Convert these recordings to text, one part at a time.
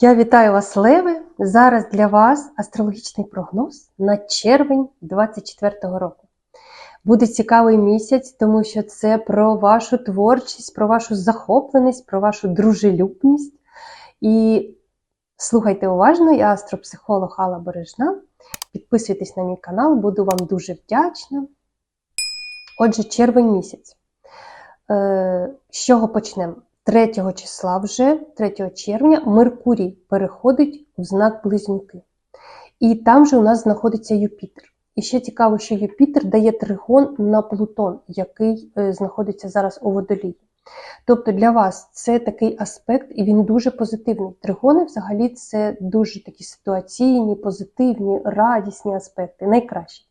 Я вітаю вас, Леви! Зараз для вас астрологічний прогноз на червень 2024 року. Буде цікавий місяць, тому що це про вашу творчість, про вашу захопленість, про вашу дружелюбність. І слухайте уважно, я астропсихолог Алла Бережна. Підписуйтесь на мій канал, буду вам дуже вдячна. Отже, червень місяць. Е, З чого почнемо? 3 числа вже, 3 червня, Меркурій переходить в знак Близнюки. І там же у нас знаходиться Юпітер. І ще цікаво, що Юпітер дає тригон на Плутон, який е, знаходиться зараз у водолії. Тобто для вас це такий аспект, і він дуже позитивний. Тригони взагалі це дуже такі ситуаційні, позитивні, радісні аспекти, найкращі.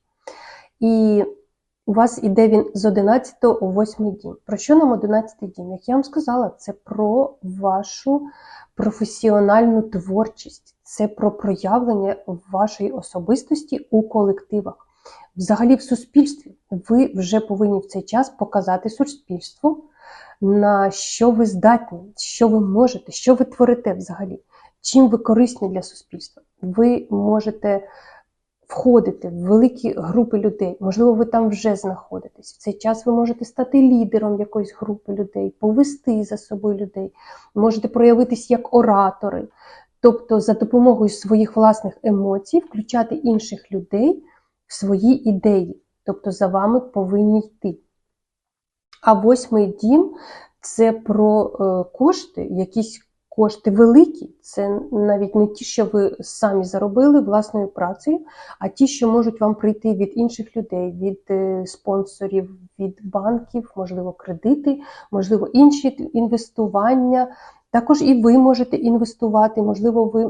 І у вас іде він з 11 у 8 дім. Про що нам 11 дім? Як я вам сказала, це про вашу професіональну творчість, це про проявлення вашої особистості у колективах. Взагалі, в суспільстві ви вже повинні в цей час показати суспільству, на що ви здатні, що ви можете, що ви творите взагалі, чим ви корисні для суспільства. Ви можете входити в великі групи людей. Можливо, ви там вже знаходитесь. В цей час ви можете стати лідером якоїсь групи людей, повести за собою людей, можете проявитись як оратори, тобто за допомогою своїх власних емоцій включати інших людей в свої ідеї, тобто за вами повинні йти. А восьмий дім це про е, кошти, якісь кошти великі, це навіть не ті, що ви самі заробили власною працею, а ті, що можуть вам прийти від інших людей, від е, спонсорів, від банків, можливо, кредити, можливо, інші інвестування. Також і ви можете інвестувати, можливо, ви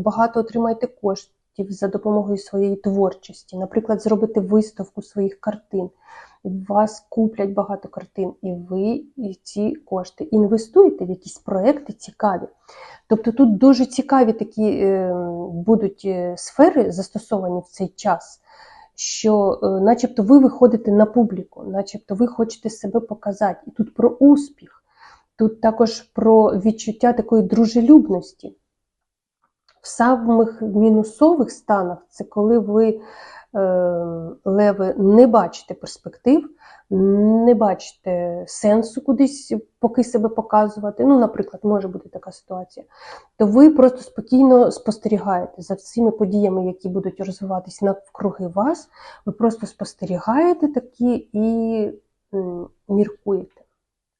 багато отримаєте коштів за допомогою своєї творчості, наприклад, зробити виставку своїх картин. Вас куплять багато картин, і ви ці кошти інвестуєте в якісь проекти цікаві. Тобто тут дуже цікаві такі е, будуть е, сфери застосовані в цей час, що, е, начебто, ви виходите на публіку, начебто ви хочете себе показати. І тут про успіх, тут також про відчуття такої дружелюбності. В самих мінусових станах це коли ви леви не бачите перспектив, не бачите сенсу кудись поки себе показувати. Ну, наприклад, може бути така ситуація, то ви просто спокійно спостерігаєте за всіми подіями, які будуть розвиватися навкруги вас. Ви просто спостерігаєте такі і міркуєте.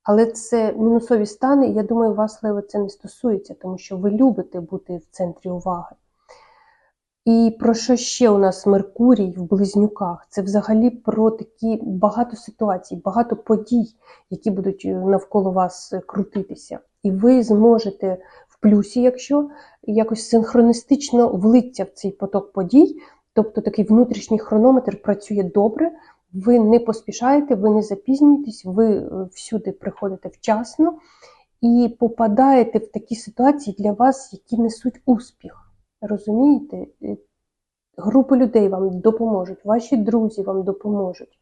Але це мінусові стани, і я думаю, вас леви це не стосується, тому що ви любите бути в центрі уваги. І про що ще у нас Меркурій в близнюках? Це взагалі про такі багато ситуацій, багато подій, які будуть е, навколо вас крутитися. І ви зможете в плюсі, якщо якось синхроністично влиться в цей поток подій, тобто такий внутрішній хронометр працює добре, ви не поспішаєте, ви не запізнюєтесь, ви е, всюди приходите вчасно і попадаєте в такі ситуації для вас, які несуть успіх. Розумієте? Групи людей вам допоможуть, ваші друзі вам допоможуть.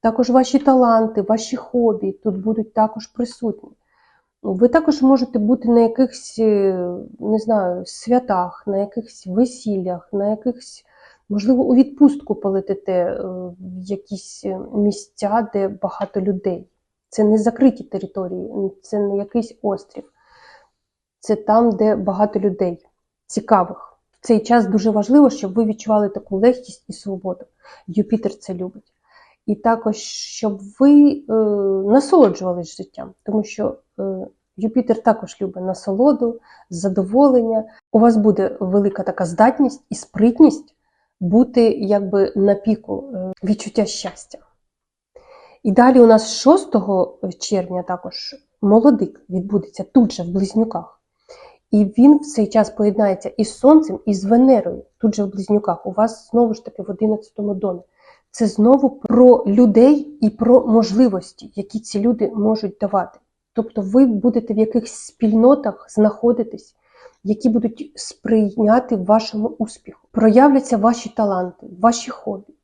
Також ваші таланти, ваші хобі тут будуть також присутні. Ви також можете бути на якихось, не знаю, святах, на якихось весіллях, на якихось, можливо, у відпустку полетите в якісь місця, де багато людей. Це не закриті території, це не якийсь острів. Це там, де багато людей цікавих. В цей час дуже важливо, щоб ви відчували таку легкість і свободу. Юпітер це любить. І також, щоб ви е, насолоджувались життям, тому що е, Юпітер також любить насолоду, задоволення. У вас буде велика така здатність і спритність бути якби на піку е, відчуття щастя. І далі у нас 6 червня також молодик відбудеться тут же в близнюках. І він в цей час поєднається із Сонцем, і з Венерою, тут же в близнюках. У вас знову ж таки в 11-му домі. Це знову про людей і про можливості, які ці люди можуть давати. Тобто ви будете в якихось спільнотах знаходитись, які будуть сприйняти вашому успіху. Проявляться ваші таланти, ваші хобі,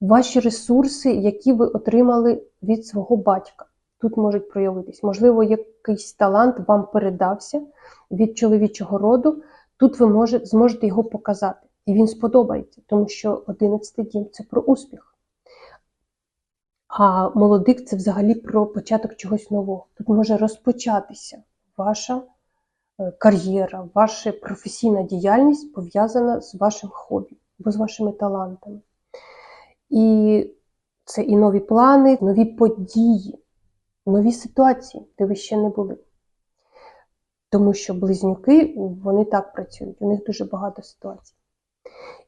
ваші ресурси, які ви отримали від свого батька. Тут можуть проявитись. Можливо, якийсь талант вам передався від чоловічого роду. Тут ви може, зможете його показати. І він сподобається, тому що 11 дім це про успіх. А молодик це взагалі про початок чогось нового. Тут може розпочатися ваша е, кар'єра, ваша професійна діяльність пов'язана з вашим хобі або з вашими талантами. І це і нові плани, нові події, нові ситуації, де ви ще не були. Тому що близнюки вони так працюють, у них дуже багато ситуацій.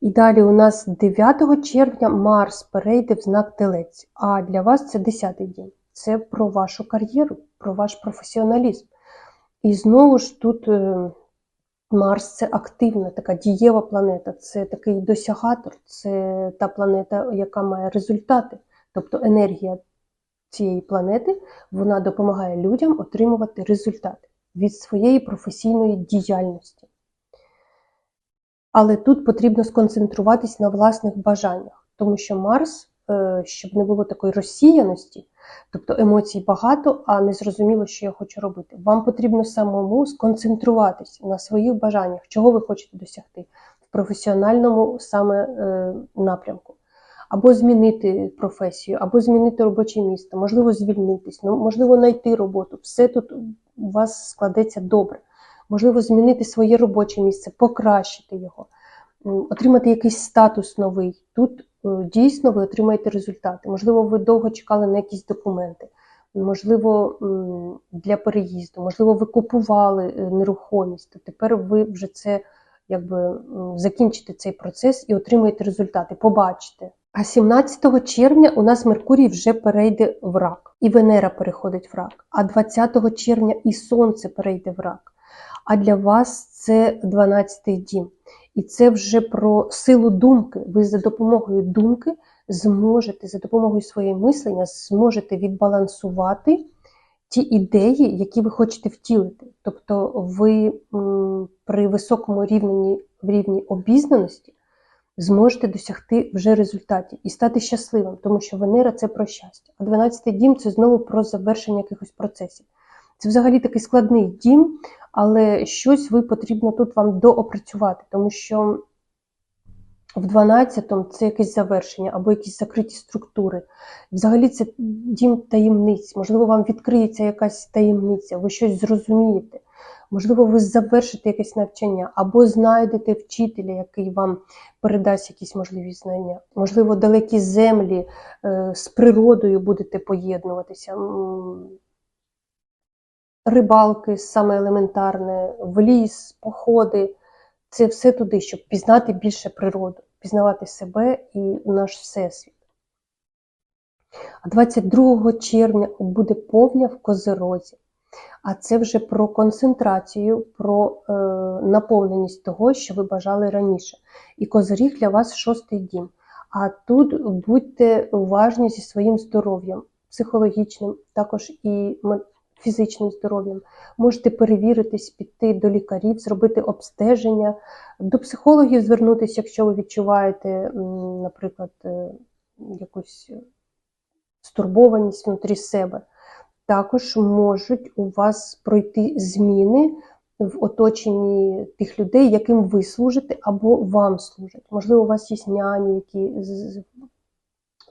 І далі у нас 9 червня Марс перейде в знак Телець, а для вас це 10-й день. Це про вашу кар'єру, про ваш професіоналізм. І знову ж тут е, Марс це активна, така дієва планета, це такий досягатор, це та планета, яка має результати. Тобто енергія цієї планети вона допомагає людям отримувати результати від своєї професійної діяльності. Але тут потрібно сконцентруватись на власних бажаннях, тому що Марс, е, щоб не було такої розсіяності, тобто емоцій багато, а не зрозуміло, що я хочу робити. Вам потрібно самому сконцентруватись на своїх бажаннях, чого ви хочете досягти в професіональному саме е, напрямку. Або змінити професію, або змінити робоче місце, можливо, звільнитись, ну, можливо, знайти роботу. Все тут у вас складеться добре. Можливо, змінити своє робоче місце, покращити його, отримати якийсь статус новий. Тут е, дійсно ви отримаєте результати. Можливо, ви довго чекали на якісь документи, можливо, для переїзду, можливо, ви купували е, нерухомість, то тепер ви вже це якби закінчите цей процес і отримаєте результати, побачите. А 17 червня у нас Меркурій вже перейде в рак, і Венера переходить в рак. А 20 червня і Сонце перейде в рак. А для вас це 12-й дім. І це вже про силу думки. Ви за допомогою думки зможете, за допомогою своєї мислення, зможете відбалансувати ті ідеї, які ви хочете втілити. Тобто ви при високому рівні, рівні обізнаності зможете досягти вже результатів і стати щасливим, тому що Венера це про щастя. А 12-й дім це знову про завершення якихось процесів. Це взагалі такий складний дім, але щось ви потрібно тут вам доопрацювати, тому що в 12-му це якесь завершення або якісь закриті структури. Взагалі це дім таємниць. Можливо, вам відкриється якась таємниця, ви щось зрозумієте. Можливо, ви завершите якесь навчання, або знайдете вчителя, який вам передасть якісь можливі знання. Можливо, далекі землі е, з природою будете поєднуватися. Рибалки саме елементарне, в ліс, походи. Це все туди, щоб пізнати більше природу, пізнавати себе і наш всесвіт. А 22 червня буде повня в Козерозі. А це вже про концентрацію, про е, наповненість того, що ви бажали раніше. І козиріг для вас шостий дім. А тут будьте уважні зі своїм здоров'ям, психологічним, також і фізичним здоров'ям. Можете перевіритись, піти до лікарів, зробити обстеження, до психологів звернутися, якщо ви відчуваєте, наприклад, е, якусь стурбованість внутрі себе. Також можуть у вас пройти зміни в оточенні тих людей, яким ви служите або вам служать. Можливо, у вас є няні, які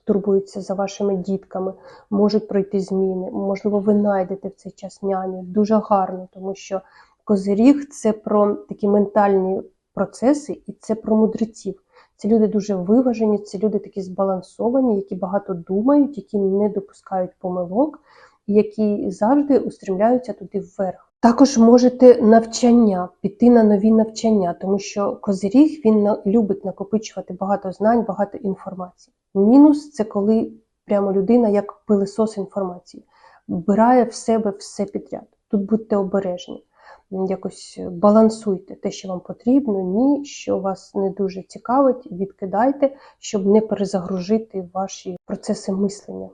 турбуються за вашими дітками, можуть пройти зміни. Можливо, ви знайдете в цей час няню. Дуже гарно, тому що козиріг це про такі ментальні процеси і це про мудреців. Це люди дуже виважені, це люди такі збалансовані, які багато думають, які не допускають помилок, які завжди устремляються туди вверх. Також можете навчання, піти на нові навчання, тому що козиріг він любить накопичувати багато знань, багато інформації. Мінус це коли прямо людина як пилисос інформації, вбирає в себе все підряд. Тут будьте обережні, якось балансуйте те, що вам потрібно, ні, що вас не дуже цікавить, відкидайте, щоб не перезагружити ваші процеси мислення.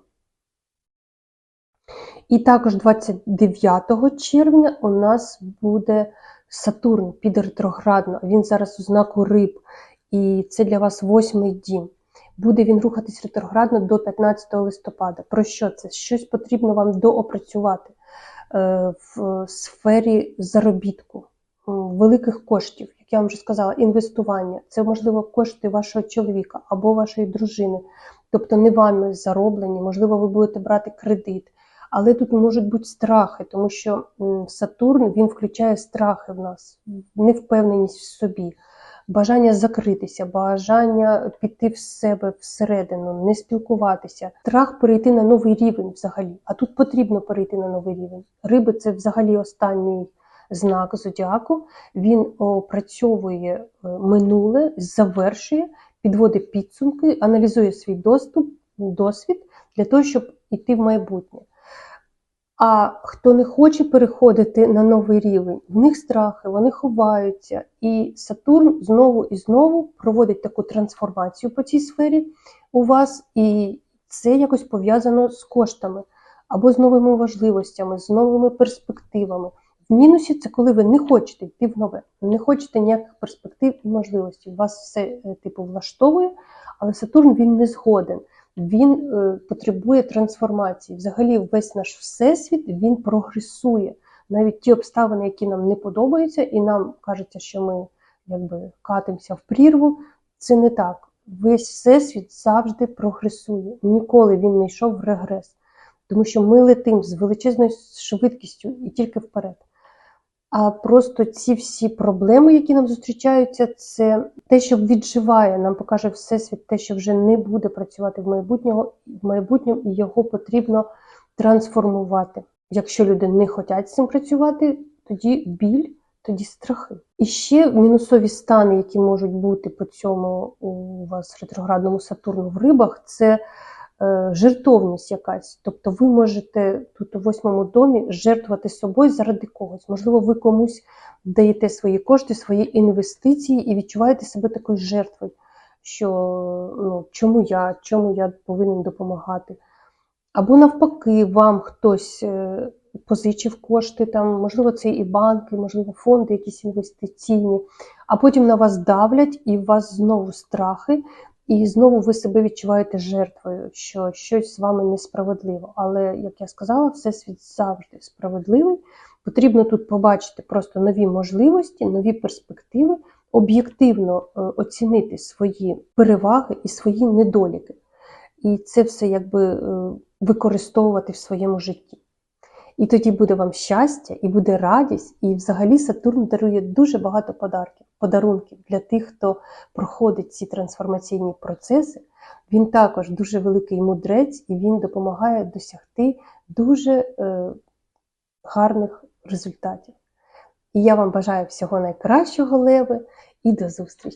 І також 29 червня у нас буде Сатурн піде ретроградно. Він зараз у знаку риб, і це для вас восьмий дім. Буде він рухатись ретроградно до 15 листопада. Про що це? Щось потрібно вам доопрацювати е, в сфері заробітку, великих коштів, як я вам вже сказала, інвестування. Це можливо кошти вашого чоловіка або вашої дружини, тобто не вами зароблені, можливо, ви будете брати кредит. Але тут можуть бути страхи, тому що Сатурн він включає страхи в нас, невпевненість в собі, бажання закритися, бажання піти в себе всередину, не спілкуватися, страх перейти на новий рівень взагалі. А тут потрібно перейти на новий рівень. Риби це взагалі останній знак зодіаку. Він опрацьовує е, минуле, завершує, підводить підсумки, аналізує свій доступ, досвід для того, щоб йти в майбутнє. А хто не хоче переходити на новий рівень, в них страхи, вони ховаються. І Сатурн знову і знову проводить таку трансформацію по цій сфері у вас, і це якось пов'язано з коштами або з новими можливостями, з новими перспективами. В мінусі це коли ви не хочете йти в нове, не хочете ніяких перспектив і можливостей. Вас все е, типу влаштовує, але Сатурн він не згоден він е, потребує трансформації. Взагалі, весь наш всесвіт він прогресує. Навіть ті обставини, які нам не подобаються, і нам кажеться, що ми якби катимося в прірву. Це не так. Весь всесвіт завжди прогресує. Ніколи він не йшов в регрес, тому що ми летим з величезною швидкістю і тільки вперед. А просто ці всі проблеми, які нам зустрічаються, це те, що відживає, нам покаже Всесвіт, те, що вже не буде працювати в майбутнього, в майбутньому, і його потрібно трансформувати. Якщо люди не хочуть з цим працювати, тоді біль, тоді страхи. І ще мінусові стани, які можуть бути по цьому у вас ретроградному Сатурну в рибах, це жертовність якась. Тобто ви можете тут у восьмому домі жертвувати собою заради когось. Можливо, ви комусь даєте свої кошти, свої інвестиції і відчуваєте себе такою жертвою, що ну, чому я, чому я повинен допомагати. Або навпаки, вам хтось е, позичив кошти, там, можливо, це і банки, можливо, фонди якісь інвестиційні, а потім на вас давлять, і у вас знову страхи, і знову ви себе відчуваєте жертвою, що щось з вами несправедливо. Але, як я сказала, всесвіт завжди справедливий. Потрібно тут побачити просто нові можливості, нові перспективи, об'єктивно е, оцінити свої переваги і свої недоліки. І це все якби е, використовувати в своєму житті. І тоді буде вам щастя, і буде радість, і взагалі Сатурн дарує дуже багато подарків, подарунків для тих, хто проходить ці трансформаційні процеси. Він також дуже великий мудрець, і він допомагає досягти дуже е, гарних результатів. І я вам бажаю всього найкращого, Леви, і до зустрічі!